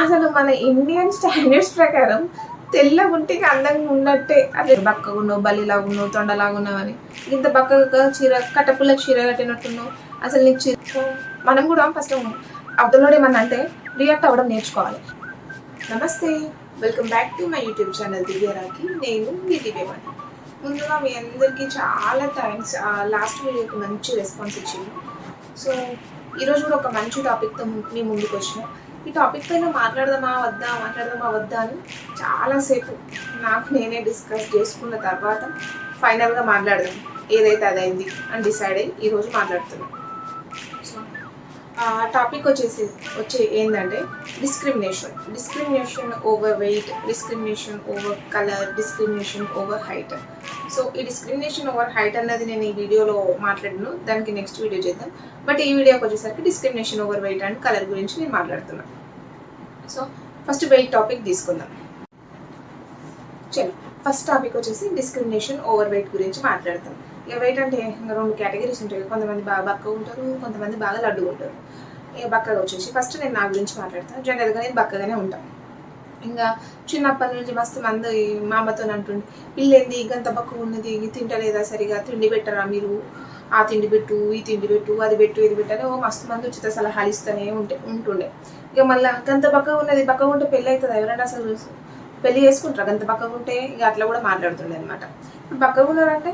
అసలు మన Indian standards ప్రకారం తెల్లగా ఉంటే అందంగా ఉన్నట్టే. అదే బక్కగా ఉన్నావు బలిలాగా ఉన్నావు తొండలాగా ఉన్నావని ఇంత బక్కగా చీర కట్టపుల్ల చీర కట్టినట్టున్నావు. అసలు నీకు చీర మనం కూడా ఫస్ట్ అవతలోడు ఏమన్నా అంటే రియాక్ట్ అవ్వడం నేర్చుకోవాలి. నమస్తే welcome back to my YouTube channel దివ్యరాకి నేను మీ దివ్యవాణి ముందుగా మీ అందరికీ చాలా థ్యాంక్స్ లాస్ట్ వీడియోకి మంచి రెస్పాన్స్ ఇచ్చింది. సో ఈరోజు కూడా ఒక మంచి టాపిక్తో మీ ముందుకు వచ్చిన ఈ టాపిక్ పైన మాట్లాడదామా వద్దా మాట్లాడదామా వద్దా అని చాలాసేపు నాకు నేనే డిస్కస్ చేసుకున్న తర్వాత ఫైనల్గా మాట్లాడదాం. ఏదైతే అదైంది అని డిసైడ్ అయ్యి ఈరోజు మాట్లాడుతున్నాం. సో టాపిక్ వచ్చేసి వచ్చే ఏంటంటే discrimination discrimination over weight discrimination over colour discrimination over height so ఈ డిస్క్రిమినేషన్ ఓవర్ హైట్ అన్నది నేను ఈ వీడియోలో మాట్లాడను. దానికి నెక్స్ట్ వీడియో చేద్దాం. బట్ ఈ వీడియోకి వచ్చేసరికి discrimination over weight and colour గురించి నేను మాట్లాడుతున్నాను సో ఫస్ట్ వెయిట్ టాపిక్ తీసుకుందాం. చలో ఫస్ట్ టాపిక్ వచ్చేసి డిస్క్రిమినేషన్ ఓవర్ వెయిట్ గురించి మాట్లాడతాం. ఇక వెయిట్ అంటే ఇంకా రెండు కేటగిరీస్ ఉంటాయి. కొంతమంది బాగా బక్కగా ఉంటారు కొంతమంది బాగా లడ్డుగా ఉంటారు. ఇక బక్కగా వచ్చేసి ఫస్ట్ నేను నా గురించి మాట్లాడతాను. జనరల్గా నేను బక్కగానే ఉంటాను. ఇంకా చిన్నప్పటి నుంచి మస్తు మంది మా అమ్మతో అంటుండే పిల్లేంది గంత బక్కగా ఉన్నది తింటలేదా సరిగా? తిండి పెట్టరా మీరు? ఆ తిండి పెట్టు ఈ తిండి పెట్టు అది పెట్టు ఇది పెట్టు అని ఓ మస్తు మంది ఉచిత సలహాలు ఇస్తూనే ఉంటే ఉంటుండే. ఇక మళ్ళీ గంత బక్కగా ఉన్నది బక్కగా ఉంటే పెళ్ళి అవుతుంది? ఎవరైనా అసలు పెళ్ళి చేసుకుంటారు? గంత బక్కగా ఉంటే ఇక అట్లా కూడా మాట్లాడుతుండే అనమాట ఇప్పుడు బక్కగా ఉన్నారంటే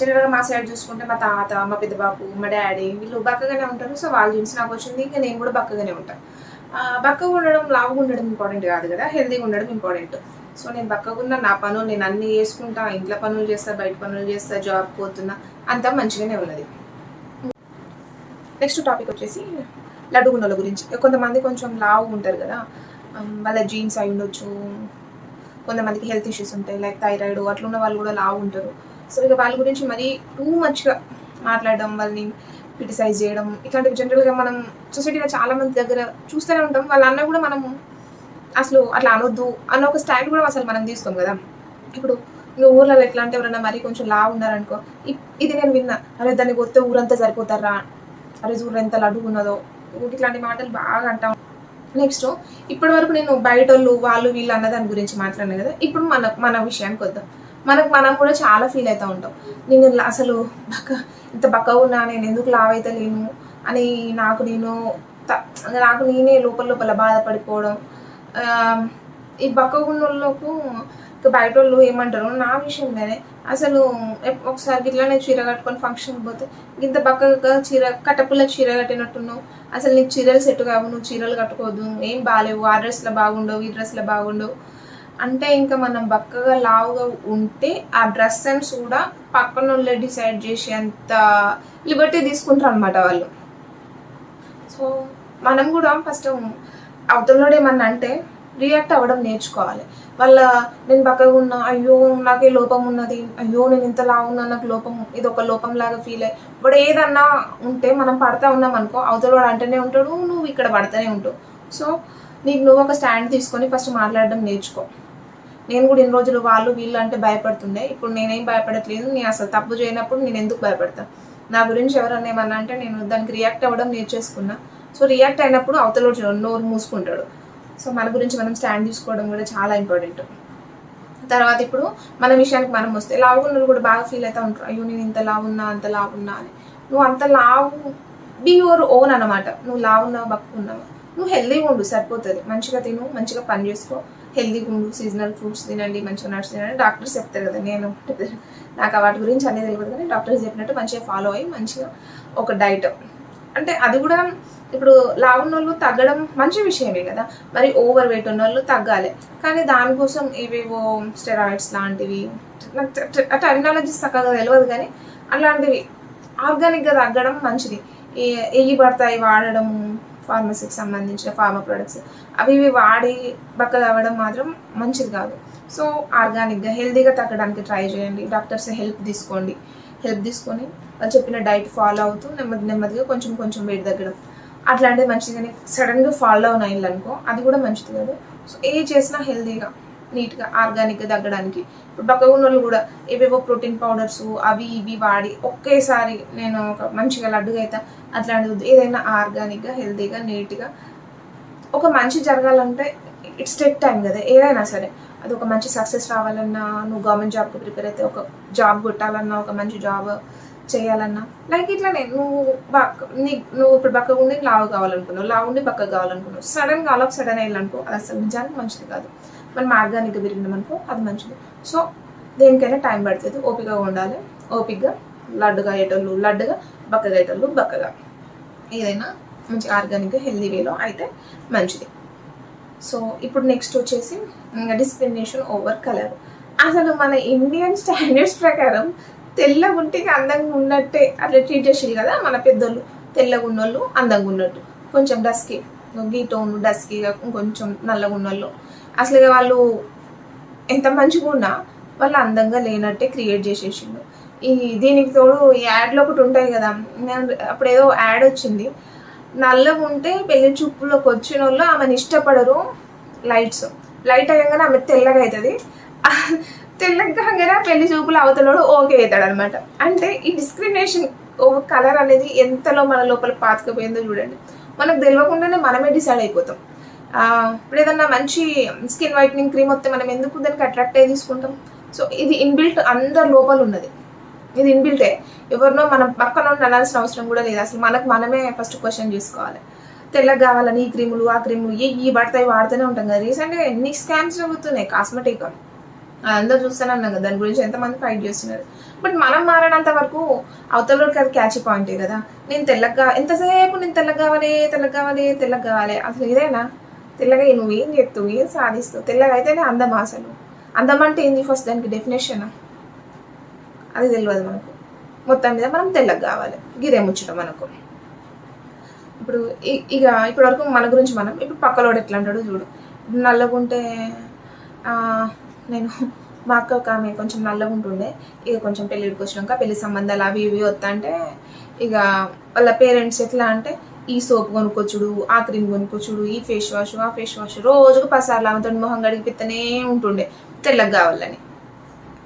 జనరల్గా మా సైడ్ చూసుకుంటే మా తాత మా పెద్ద బాబు మా డాడీ వీళ్ళు బక్కగానే ఉంటారు. సో వాళ్ళు జీన్స్ నాకు వచ్చింది ఇంకా నేను కూడా బక్కగానే ఉంటాను బక్కగా ఉండడం లావుగా ఉండడం ఇంపార్టెంట్ కాదు కదా? హెల్తీగా ఉండడం ఇంపార్టెంట్ సో నేను బక్కగా ఉన్న నా పనులు నేను అన్ని చేసుకుంటా ఇంట్లో పనులు చేస్తా బయట పనులు చేస్తా జాబ్ పోతున్నా అంతా మంచిగానే ఉన్నది. నెక్స్ట్ టాపిక్ వచ్చేసి లడ్డుగుండల గురించి. కొంతమంది కొంచెం లావు ఉంటారు కదా? వాళ్ళ జీన్స్ అయి ఉండొచ్చు. కొంతమందికి హెల్త్ ఇష్యూస్ ఉంటాయి లైక్ థైరాయిడ్ అట్లా ఉన్న వాళ్ళు కూడా లావు ఉంటారు. సో ఇక వాళ్ళ గురించి మరీ టూ మచ్గా మాట్లాడడం వాళ్ళని క్రిటిసైజ్ చేయడం ఇట్లాంటివి జనరల్గా మనం సొసైటీలో చాలా మంది దగ్గర చూస్తూనే ఉంటాం. వాళ్ళ అన్న కూడా మనం అసలు అట్లా అనొద్దు అన్న ఒక స్టాండ్ కూడా అసలు మనం తీసుకోం కదా. ఇప్పుడు ఇంకా ఊర్లలో ఎట్లా అంటే ఎవరన్నా మరీ కొంచెం లా ఉన్నారనుకో ఇది నేను విన్నా అరే దాన్ని కొత్త ఊరంతా సరిపోతారా? అరే చూడరా ఎంత లడ్డుకున్నదో ఇట్లాంటి మాటలు బాగా అంటాం నెక్స్ట్ ఇప్పటి వరకు నేను బయట వాళ్ళు వాళ్ళు వీళ్ళు అన్న దాని గురించి మాట్లాడాను కదా ఇప్పుడు మన మన విషయానికి వద్దాం. మనకు మనం కూడా చాలా ఫీల్ అవుతూ ఉంటాం. నేను అసలు బక్క ఇంత బక్కగా ఉన్నా నేను ఎందుకు లావ్ అయితే లేను అని నాకు నేను నాకు నేనే లోపల లోపల బాధపడిపోవడం. ఈ బక్క ఉన్నోళ్ళకు బయట వాళ్ళు ఏమంటారు? నా విషయంలోనే అసలు ఒకసారి ఒకసారి నేను చీర కట్టుకొని ఫంక్షన్కి పోతే ఇంత బక్కగా చీర కట్టపుల్ల చీర కట్టినట్టున్నావు. అసలు నీకు చీరలు సెట్ కావు నువ్వు చీరలు కట్టుకోవద్దు ఏం బాగాలేవు ఆ డ్రెస్లో బాగుండవు ఈ డ్రెస్లో బాగుండవు. అంటే ఇంకా మనం బక్కగా లావుగా ఉంటే ఆ డ్రెస్ సెన్స్ కూడా పక్కన వాళ్ళే డిసైడ్ చేసేంత లిబర్టీ తీసుకుంటారు అనమాట వాళ్ళు. సో మనం కూడా ఫస్ట్ అవతలలోడు ఏమన్నా అంటే రియాక్ట్ అవ్వడం నేర్చుకోవాలి. వాళ్ళ నేను బక్కగా ఉన్నా అయ్యో నాకే లోపం ఉన్నది. అయ్యో నేను ఇంత లావున్నా నాకు లోపం ఇది ఒక లోపం లాగా ఫీల్ అయ్యి. ఇప్పుడు ఏదన్నా ఉంటే మనం పడతా ఉన్నాం అనుకో అవతలవాడు అంటేనే ఉంటాడు నువ్వు ఇక్కడ పడతానే ఉంటావు సో నీకు నువ్వు ఒక స్టాండ్ తీసుకొని ఫస్ట్ మాట్లాడడం నేర్చుకో. నేను కూడా ఇన్ని రోజులు వాళ్ళు వీళ్ళు అంటే భయపడుతుండే. ఇప్పుడు నేనేం భయపడట్లేదు. నేను అసలు తప్పు చేయనప్పుడు నేను ఎందుకు భయపడతాను నా గురించి ఎవరన్నా ఏమన్నా అంటే నేను దానికి రియాక్ట్ అవ్వడం నేర్చేసుకున్నా. సో రియాక్ట్ అయినప్పుడు అవతల నోరు మూసుకుంటాడు. సో మన గురించి మనం స్టాండ్ తీసుకోవడం కూడా చాలా ఇంపార్టెంట్ తర్వాత ఇప్పుడు మన విషయానికి మనం వస్తే లావు ఉన్న కూడా బాగా ఫీల్ అవుతూ ఉంటారు. అయ్యో నేను ఇంత లావు ఉన్నా అంత లావు ఉన్నా అని. నువ్వు అంత లావు బీ యువర్ ఓన్ అనమాట నువ్వు లావున్నావు బక్కున్నావు నువ్వు హెల్దీగా ఉండు సరిపోతుంది. మంచిగా తిను మంచిగా పని చేసుకో. హెల్దీ ఉండు సీజనల్ ఫ్రూట్స్ తినండి మంచిగా నట్స్ తినండి. డాక్టర్స్ చెప్తారు కదా నేను నాకు వాటి గురించి అన్నీ తెలియదు కానీ డాక్టర్స్ చెప్పినట్టు మంచిగా ఫాలో అయ్యి మంచిగా ఒక డైట్. అంటే అది కూడా ఇప్పుడు లావున్న వాళ్ళు తగ్గడం మంచి విషయమే కదా మరి ఓవర్ వెయిట్ ఉన్న వాళ్ళు తగ్గాలి. కానీ దానికోసం ఏవేవో స్టెరాయిడ్స్ లాంటివి నాకు ట- ఆ టెక్నాలజీస్ చక్కగా తెలియదు కానీ అలాంటివి ఆర్గానిక్గా తగ్గడం మంచిది. ఏ- ఎయ్యి పడతాయి వాడడం ఫార్మసీకి సంబంధించిన ఫార్మా ప్రొడక్ట్స్. అవి ఇవి వాడి బక్కగా అవ్వడం మాత్రం మంచిది కాదు. సో ఆర్గానిక్గా హెల్దీగా తగ్గడానికి ట్రై చేయండి. డాక్టర్స్ హెల్ప్ తీసుకోండి. హెల్ప్ తీసుకొని వాళ్ళు చెప్పిన డైట్ ఫాలో అవుతూ నెమ్మది నెమ్మదిగా కొంచెం కొంచెం వెయిట్ తగ్గడం. అట్లాంటిది మంచిది కానీ సడన్గా ఫాలో డౌన్ అయింది అనుకో అది కూడా మంచిది కాదు. సో ఏ చేసినా హెల్దీగా నీట్గా ఆర్గానిక్గా తగ్గడానికి. ఇప్పుడు బక్కగా ఉన్న వాళ్ళు కూడా ఏవేవో ప్రోటీన్ పౌడర్స్ అవి ఇవి వాడి ఒకేసారి నేను ఒక మంచిగా లడ్డుగా అయితే అట్లాంటిది ఏదైనా ఆర్గానిక్గా హెల్తీగా నీట్గా ఒక మంచి జరగాలంటే ఇట్స్ టేక్ టైం కదా. ఏదైనా సరే. అది ఒక మంచి సక్సెస్ రావాలన్నా నువ్వు గవర్నమెంట్ జాబ్కి ప్రిపేర్ అయితే ఒక జాబ్ కొట్టాలన్నా ఒక మంచి జాబ్ చేయాలన్నా లైక్ ఇట్లానే నువ్వు బక్క నీ నువ్వు ఇప్పుడు బక్కగా ఉండి లావు కావాలనుకున్నావు లావు ఉండి బక్కగా కావాలనుకున్నావు సడన్గా ఆల్ ఆఫ్ సడన్ అయ్యాలనుకో అది అసలు నిజానికి మంచిది కాదు. మనం ఆర్గానిక్గా పెరిగినాం అనుకో అది మంచిది. సో దేనికైనా టైం పడుతుంది. ఓపికగా ఉండాలి. ఓపికగా లడ్డుగా అయ్యేటోళ్ళు లడ్డుగా బక్కగా అయ్యేటోళ్ళు బక్కగా. ఏదైనా మంచి ఆర్గానిక్గా హెల్దీ వేలో అయితే మంచిది. సో ఇప్పుడు నెక్స్ట్ వచ్చేసి డిస్క్రిమినేషన్ ఓవర్ కలర్ అసలు మన ఇండియన్ స్టాండర్డ్స్ ప్రకారం తెల్లగా ఉంటే అందంగా ఉన్నట్టే అట్లా ట్రీట్ చేసేది కదా మన పెద్దోళ్ళు. తెల్లగా ఉన్నోళ్ళు అందంగా ఉన్నట్టు. కొంచెం డస్కీ గీ టోన్ డస్కీగా కొంచెం నల్లగా ఉన్నోళ్ళు అసలు ఇక వాళ్ళు ఎంత మంచిగా ఉన్నా వాళ్ళు అందంగా లేనట్టే క్రియేట్ చేసేసిండు. ఈ దీనికి తోడు ఈ యాడ్లో ఒకటి ఉంటాయి కదా నేను అప్పుడు ఏదో యాడ్ వచ్చింది. నల్లగా ఉంటే పెళ్ళి చూపులోకి వచ్చిన వాళ్ళు ఆమెను ఇష్టపడరు లైట్స్ లైట్ అయ్యంగానే ఆమె తెల్లగా అవుతుంది తెల్లగా కాగానే పెళ్ళి చూపులు అవతలోడు ఓకే అవుతాడు అనమాట అంటే ఈ డిస్క్రిమినేషన్ కలర్ అనేది ఎంతలో మన లోపల పాతకపోయిందో చూడండి. మనకు తెలియకుండానే మనమే డిసైడ్ అయిపోతాం. ఇప్పుడు ఏదన్నా మంచి స్కిన్ వైట్నింగ్ క్రీమ్ వస్తే మనం ఎందుకు దానికి అట్రాక్ట్ అయ్యి తీసుకుంటాం? సో ఇది ఇన్బిల్ట్ అందరి లోపల ఉన్నది. ఇది ఇన్బిల్టే. ఎవరినో మనం పక్కన ఉండి అనాల్సిన అవసరం కూడా లేదు. అసలు మనకు మనమే ఫస్ట్ క్వశ్చన్ చేసుకోవాలి. తెల్లగా కావాలని ఈ క్రీములు ఆ క్రీములు ఏ ఈ పడతాయి వాడుతూనే ఉంటాం కదా. రీసెంట్గా ఎన్ని స్కామ్స్ జరుగుతున్నాయి? కాస్మెటిక్ అందరూ చూస్తూనే ఉన్నాం కదా. దాని గురించి ఎంతమంది ఫైట్ చేస్తున్నారు? బట్ మనం మారినంత వరకు అవతల వరకు అది క్యాచ్ పాయింటే కదా. నేను తెల్లగా ఎంతసేపు నేను తెల్లగా కావాలి తెల్లగా కావాలి తెల్లగా కావాలి. అసలు ఇదేనా? తెల్లగా నువ్వు ఏం చెప్తావు? ఏం సాధిస్తావు? తెల్లగా అయితేనే అందం అసలు. అందం అంటే ఏంది? ఫస్ట్ దానికి డెఫినేషన్ అది తెలియదు మనకు. మొత్తం మీద మనం తెల్లగా కావాలి. గిరే ముచ్చడం మనకు. ఇప్పుడు ఇక ఇప్పటి వరకు మన గురించి మనం ఇప్పుడు పక్కలోడు ఎట్లా అంటాడో చూడు. ఇప్పుడు నల్లగుంటే ఆ, నేను మా అక్క ఒక ఆమె కొంచెం నల్లగా ఉంటుండే ఇక కొంచెం పెళ్ళిడికి వచ్చినాక పెళ్ళి సంబంధాలు అవి ఇవి వస్తా అంటే ఇక వాళ్ళ పేరెంట్స్ ఎట్లా అంటే ఈ సోప్ కొనుక్కొచ్చుడు ఆ క్రీమ్ కొనుక్కొచ్చుడు ఈ ఫేస్ వాష్ ఆ ఫేస్ వాష్ రోజుకు పసార్లు ఆమెతో మొహం గడిపితేనే ఉంటుండే తెల్లగా కావాలని.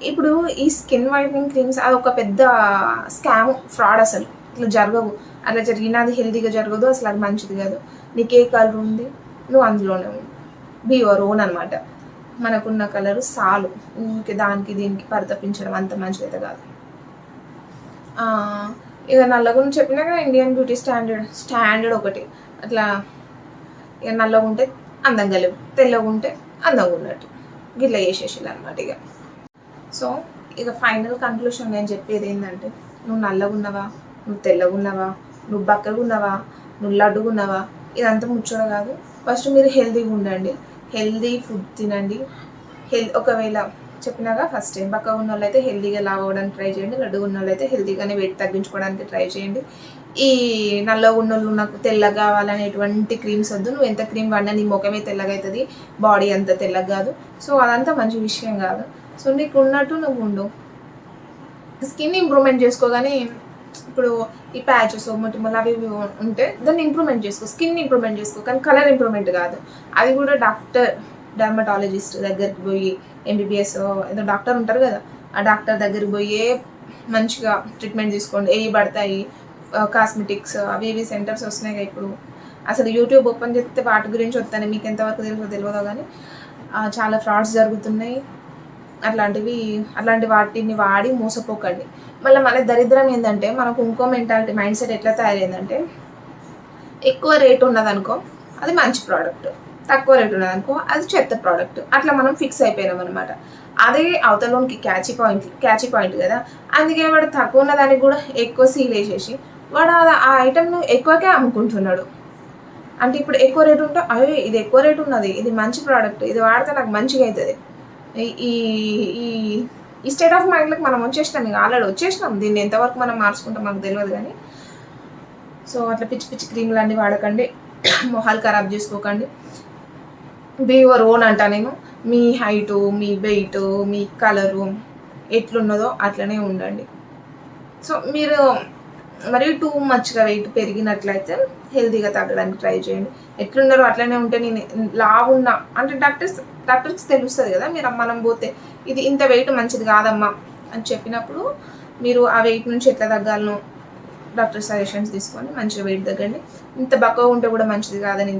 ఇప్పుడు ఈ స్కిన్ వైటనింగ్ క్రీమ్స్ అది ఒక పెద్ద స్కామ్ ఫ్రాడ్ అసలు. ఇట్లా జరగవు. అలా జరిగినా అది హెల్తీగా జరగదు అసలు అది మంచిది కాదు. నీకు ఏ కలర్ ఉంది నువ్వు అందులోనే ఉంది బీ యువర్ ఓన్ అనమాట మనకున్న కలర్ సాలు. ఊరికి దానికి దీనికి పరితపించడం అంత మంచిదైతే కాదు. ఇక నల్ల గురించి చెప్పినా కదా ఇండియన్ బ్యూటీ స్టాండర్డ్ స్టాండర్డ్ ఒకటి. అట్లా ఇక నల్లగా ఉంటే అందంగా లేవు తెల్లగా ఉంటే అందంగా ఉన్నట్టు. గిట్లా చేసేసాడు అనమాట ఇక. సో ఇక ఫైనల్ కన్క్లూషన్ నేను చెప్పేది ఏంటంటే నువ్వు నల్లగా ఉన్నవా నువ్వు తెల్లగా ఉన్నవా నువ్వు బక్కగా ఉన్నవా నువ్వు లడ్డుగా ఉన్నవా ఇదంతా ముచ్చట కాదు. ఫస్ట్ మీరు హెల్తీగా ఉండండి. హెల్తీ ఫుడ్ తినండి. హెల్ ఒకవేళ చెప్పినాగా ఫస్ట్ టైం బక్క ఉన్న వాళ్ళైతే హెల్దీగా లావ్ అవ్వడానికి ట్రై చేయండి. లడ్డు ఉన్న వాళ్ళైతే హెల్దీగానే వెయిట్ తగ్గించుకోవడానికి ట్రై చేయండి. ఈ నల్లగా ఉన్న వాళ్ళు నాకు తెల్లగా కావాలని ఎటువంటి క్రీమ్స్ వద్దు. నువ్వు ఎంత క్రీమ్ వాడినా నీ ముఖమే తెల్లగా అవుతుంది బాడీ అంత తెల్లగా కాదు. సో అదంతా మంచి విషయం కాదు. సో నీకు ఉన్నట్టు నువ్వు ఉండు. స్కిన్ ఇంప్రూవ్మెంట్ చేసుకోగానే ఇప్పుడు ఈ ప్యాచెస్ మొటిమలు అవి ఇవి ఉంటే దాన్ని ఇంప్రూవ్మెంట్ చేసుకో. స్కిన్ ఇంప్రూవ్మెంట్ చేసుకో. కానీ కలర్ ఇంప్రూవ్మెంట్ కాదు. అది కూడా డాక్టర్ డర్మటాలజిస్ట్ దగ్గరికి పోయి ఎంబీబీఎస్ ఏదో డాక్టర్ ఉంటారు కదా ఆ డాక్టర్ దగ్గరికి పోయి మంచిగా ట్రీట్మెంట్ తీసుకోండి. ఏవి పడతాయి? కాస్మెటిక్స్ అవి ఇవి సెంటర్స్ వస్తున్నాయి కదా ఇప్పుడు. అసలు యూట్యూబ్ ఓపెన్ చేస్తే వాటి గురించి వస్తాను మీకు ఎంతవరకు తెలుసో తెలియదో కానీ చాలా ఫ్రాడ్స్ జరుగుతున్నాయి. అట్లాంటివి అట్లాంటి వాటిని వాడి మోసపోకండి. మళ్ళీ మన దరిద్రం ఏంటంటే మనకు ఇంకో మెంటాలిటీ మైండ్ సెట్ ఎట్లా తయారైందంటే ఎక్కువ రేట్ ఉన్నదనుకో అది మంచి ప్రోడక్ట్ తక్కువ రేట్ ఉన్నదనుకో అది చెత్త ప్రోడక్ట్ అట్లా మనం ఫిక్స్ అయిపోయినాం అనమాట అదే అవతలోనికి క్యాచీ పాయింట్ క్యాచీ పాయింట్ కదా. అందుకే వాడు తక్కువ ఉన్న దానికి కూడా ఎక్కువ సీల్ వేసేసి వాడు ఆ- ఐటెంను ఎక్కువకే అమ్ముకుంటున్నాడు. అంటే ఇప్పుడు ఎక్కువ రేట్ ఉంటే అయ్యో ఇది ఎక్కువ రేట్ ఉన్నది ఇది మంచి ప్రోడక్ట్ ఇది వాడితే నాకు మంచిగా అవుతుంది ఈ- ఈ ఈ స్టేట్ ఆఫ్ మైండ్లోకి మనం వచ్చేసినాం ఇక. ఆల్రెడీ వచ్చేసినాం దీన్ని ఎంతవరకు మనం మార్చుకుంటాం మనకు తెలియదు కానీ. సో అట్లా పిచ్చి పిచ్చి క్రీములు అన్నీ వాడకండి మొహాలు ఖరాబ్ చేసుకోకండి. బీ యువర్ ఓన్ అంట నేను. మీ హైటు మీ వెయిట్ మీ కలరు ఎట్లున్నదో అట్లనే ఉండండి. సో మీరు మరి టూ మచ్గా వెయిట్ పెరిగినట్లయితే హెల్తీగా తగ్గడానికి ట్రై చేయండి. ఎట్లున్నారో అట్లనే ఉంటే నేను లావున్నా అంటే డాక్టర్స్ డాక్టర్స్ తెలుస్తుంది కదా మీరు మనం పోతే ఇది ఇంత వెయిట్ మంచిది కాదమ్మా అని చెప్పినప్పుడు మీరు ఆ వెయిట్ నుంచి ఎట్లా తగ్గాలనో డాక్టర్ సజెషన్స్ తీసుకొని మంచిగా వెయిట్ తగ్గండి. ఇంత బక్కగా ఉంటే కూడా మంచిది కాదని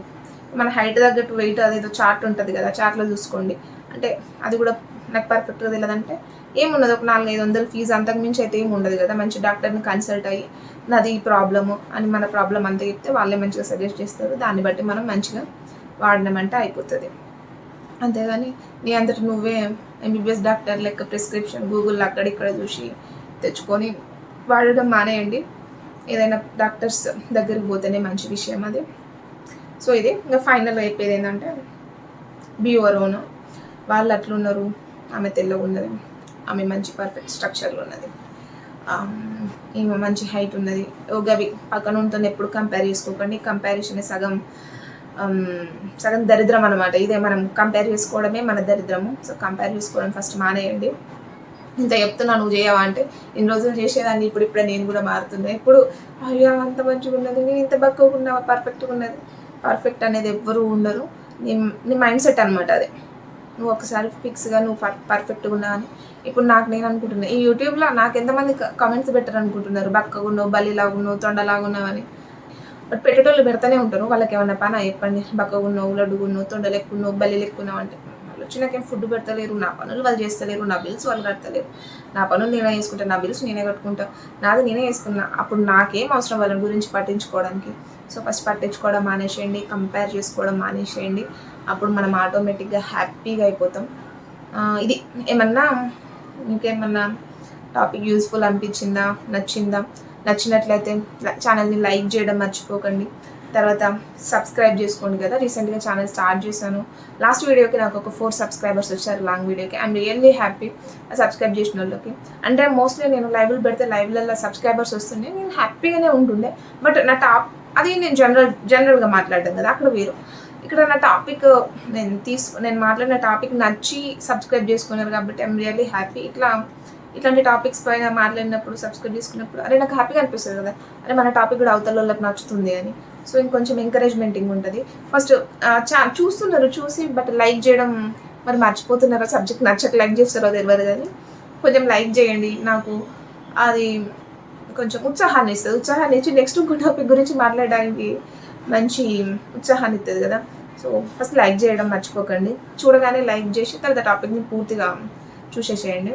మన హైట్ తగ్గట్టు వెయిట్ అదేదో చార్ట్ ఉంటుంది కదా చార్ట్లో చూసుకోండి. అంటే అది కూడా నాకు పర్ఫెక్ట్గా తెలియదంటే ఏమున్నది? ఒక నాలుగు ఐదు వందల ఫీజు అంతకు మించి అయితే ఏమి ఉండదు కదా. మంచి డాక్టర్ని కన్సల్ట్ అయ్యి నాది ఈ ప్రాబ్లము అని మన ప్రాబ్లం అంతా చెప్తే వాళ్ళే మంచిగా సజెస్ట్ చేస్తారు. దాన్ని బట్టి మనం మంచిగా వాడినామంటే అయిపోతుంది. అంతేగాని నీ అంతటి నువ్వే ఎంబీబీఎస్ డాక్టర్ లెక్క ప్రిస్క్రిప్షన్ గూగుల్లో అక్కడిక్కడ చూసి తెచ్చుకొని వాడడం మానేయండి. ఏదైనా డాక్టర్స్ దగ్గరికి పోతేనే మంచి విషయం అది. సో ఇది ఇంకా ఫైనల్ అయిపోయేది ఏంటంటే బియోరోను వాళ్ళు అట్లున్నారు ఆమె తెల్లగా ఉన్నది ఆమె మంచి పర్ఫెక్ట్ స్ట్రక్చర్లో ఉన్నది ఈమె మంచి హైట్ ఉన్నది. గవి పక్కన ఉంటుంది ఎప్పుడు కంపేర్ చేసుకోకండి. కంపారిజన్ సగం సగం దరిద్రం అనమాట ఇదే మనం కంపేర్ చేసుకోవడమే మన దరిద్రము. సో కంపేర్ చేసుకోవడం ఫస్ట్ మానేయండి. ఇంత చెప్తున్నా నువ్వు చేయవా అంటే ఇన్ని రోజులు చేసేదాన్ని ఇప్పుడు ఇప్పుడే నేను కూడా మారుతున్నా. ఇప్పుడు అయ్యో అంత మంచిగా ఉన్నది నేను ఇంత బక్కగా ఉన్నావా పర్ఫెక్ట్గా ఉన్నది. పర్ఫెక్ట్ అనేది ఎవ్వరూ ఉండరు. నీ నీ మైండ్ సెట్ అనమాట అది. నువ్వు ఒకసారి ఫిక్స్గా నువ్వు పర్ఫెక్ట్గా ఉన్నావు అని ఇప్పుడు నాకు నేను అనుకుంటున్నా ఈ యూట్యూబ్లో నాకు ఎంతమంది కమెంట్స్ పెట్టరు అనుకుంటున్నారు. బక్కగా ఉన్నావు బలిలాగా ఉన్నావు తొండలాగా ఉన్నావు అని. బట్ పెట్టేటోళ్ళు పెడతానే ఉంటారు. వాళ్ళకి ఏమన్నా పని చెప్పండి బక్కగా ఉన్నావు లడ్డుగా ఉన్నావు తొండ బలి ఎక్కున్నావు అంటే. వచ్చి నాకేం ఫుడ్ పెడతలేరు నా పనులు వాళ్ళు చేస్తలేరు నా బిల్స్ వాళ్ళు కడతలేరు. నా పనులు నేనే చేసుకుంటా నా బిల్స్ నేనే కట్టుకుంటా. నాది నేనే వేసుకున్నా అప్పుడు నాకేం అవసరం వాళ్ళ గురించి పట్టించుకోవడానికి. సో ఫస్ట్ పట్టించుకోవడం మానేసేయండి కంపేర్ చేసుకోవడం మానేసేయండి. అప్పుడు మనం ఆటోమేటిక్గా హ్యాపీగా అయిపోతాం. ఇది ఏమన్నా మీకేమన్నా టాపిక్ యూస్ఫుల్ అనిపించిందా నచ్చిందా? నచ్చినట్లయితే ఛానల్ని లైక్ చేయడం మర్చిపోకండి. తర్వాత సబ్స్క్రైబ్ చేసుకోండి కదా. రీసెంట్గా ఛానల్ స్టార్ట్ చేశాను. లాస్ట్ వీడియోకి నాకు ఒక ఫోర్ సబ్స్క్రైబర్స్ వచ్చారు లాంగ్ వీడియోకి ఐఎమ్ రియల్లీ హ్యాపీ సబ్స్క్రైబ్ చేసిన వాళ్ళకి. అంటే మోస్ట్లీ నేను లైవ్లు పెడితే లైవ్లలో సబ్స్క్రైబర్స్ వస్తుండే. నేను హ్యాపీగానే ఉంటుండే. బట్ నా టాప్ అది నేను జనరల్ జనరల్గా మాట్లాడడం కదా. అక్కడ వేరు. ఇక్కడ నా టాపిక్ నేను తీసుకు నేను మాట్లాడిన టాపిక్ నచ్చి సబ్స్క్రైబ్ చేసుకున్నారు కాబట్టి ఐఎమ్ రియల్లీ హ్యాపీ ఇట్లా ఇట్లాంటి టాపిక్స్ పైన మాట్లాడినప్పుడు సబ్స్క్రైబ్ చేసుకున్నప్పుడు అరే నాకు హ్యాపీగా అనిపిస్తుంది కదా. అరే మన టాపిక్ కూడా అవతల వాళ్ళకి నచ్చుతుంది అని. సో ఇంకొంచెం ఎంకరేజ్మెంటింగ్ ఉంటుంది. ఫస్ట్ చా చూస్తున్నారు చూసి బట్ లైక్ చేయడం మరి మర్చిపోతున్నారా? సబ్జెక్ట్ నచ్చక లైక్ చేస్తారో తెలియదు కానీ కొంచెం లైక్ చేయండి. నాకు అది కొంచెం ఉత్సాహాన్ని ఇస్తుంది. ఉత్సాహాన్ని ఇచ్చి నెక్స్ట్ ఇంకో టాపిక్ గురించి మాట్లాడడానికి మంచి ఉత్సాహాన్ని ఇస్తుంది కదా. సో ఫస్ట్ లైక్ చేయడం మర్చిపోకండి. చూడగానే లైక్ చేసి తర్వాత టాపిక్ని పూర్తిగా చూసేసేయండి.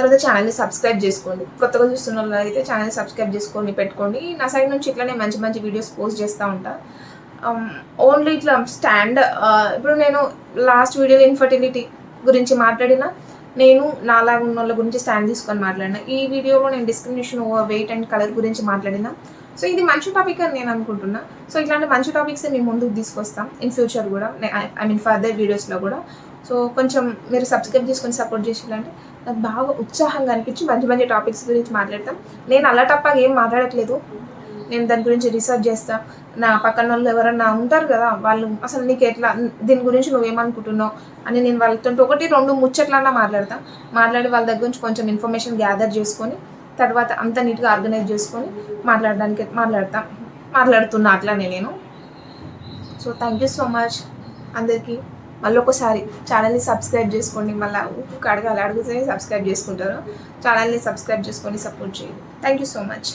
తర్వాత ఛానల్ని సబ్స్క్రైబ్ చేసుకోండి. కొత్తగా చూస్తున్న వాళ్ళు అయితే ఛానల్ని సబ్స్క్రైబ్ చేసుకొని పెట్టుకోండి. నా సైడ్ నుంచి ఇట్లానే మంచి మంచి వీడియోస్ పోస్ట్ చేస్తూ ఉంటా. Um, ఓన్లీ ఇట్లా స్టాండ్ uh, ఇప్పుడు నేను లాస్ట్ వీడియోలో ఇన్ఫర్టిలిటీ గురించి మాట్లాడిన నేను నాలాగా ఉన్న వాళ్ళ గురించి స్టాండ్ తీసుకొని మాట్లాడిన. ఈ వీడియోలో నేను discrimination over weight and colour గురించి మాట్లాడిన. సో ఇది మంచి టాపిక్ అని నేను అనుకుంటున్నా. సో ఇట్లాంటి మంచి టాపిక్స్ మేము ముందుకు తీసుకొస్తాం. ఇన్ ఫ్యూచర్ కూడా ఐ మీన్ ఫర్దర్ వీడియోస్లో కూడా. సో కొంచెం మీరు సబ్స్క్రైబ్ చేసుకొని సపోర్ట్ చేసేయాలంటే నాకు బాగా ఉత్సాహంగా అనిపించి మంచి మంచి టాపిక్స్ గురించి మాట్లాడతాం. నేను అలా తప్ప ఏం మాట్లాడట్లేదు. నేను దాని గురించి రీసెర్చ్ చేస్తా. నా పక్కన వాళ్ళు ఎవరన్నా ఉంటారు కదా వాళ్ళు అసలు నీకు ఎట్లా దీని గురించి నువ్వేమనుకుంటున్నావు అని నేను వాళ్ళతో ఒకటి రెండు ముచ్చట్లన్నా మాట్లాడతా. మాట్లాడి వాళ్ళ దగ్గర నుంచి కొంచెం ఇన్ఫర్మేషన్ గ్యాదర్ చేసుకొని తర్వాత అంత నీట్గా ఆర్గనైజ్ చేసుకొని మాట్లాడడానికి మాట్లాడతా. మాట్లాడుతున్నా అట్లానే నేను. So thank you so much అందరికీ. మళ్ళీ ఒకసారి ఛానల్ని సబ్స్క్రైబ్ చేసుకోండి. మళ్ళీ అడగాలి అడిగితే సబ్స్క్రైబ్ చేసుకుంటారు. ఛానల్ని సబ్స్క్రైబ్ చేసుకొని సపోర్ట్ చేయండి. Thank you so much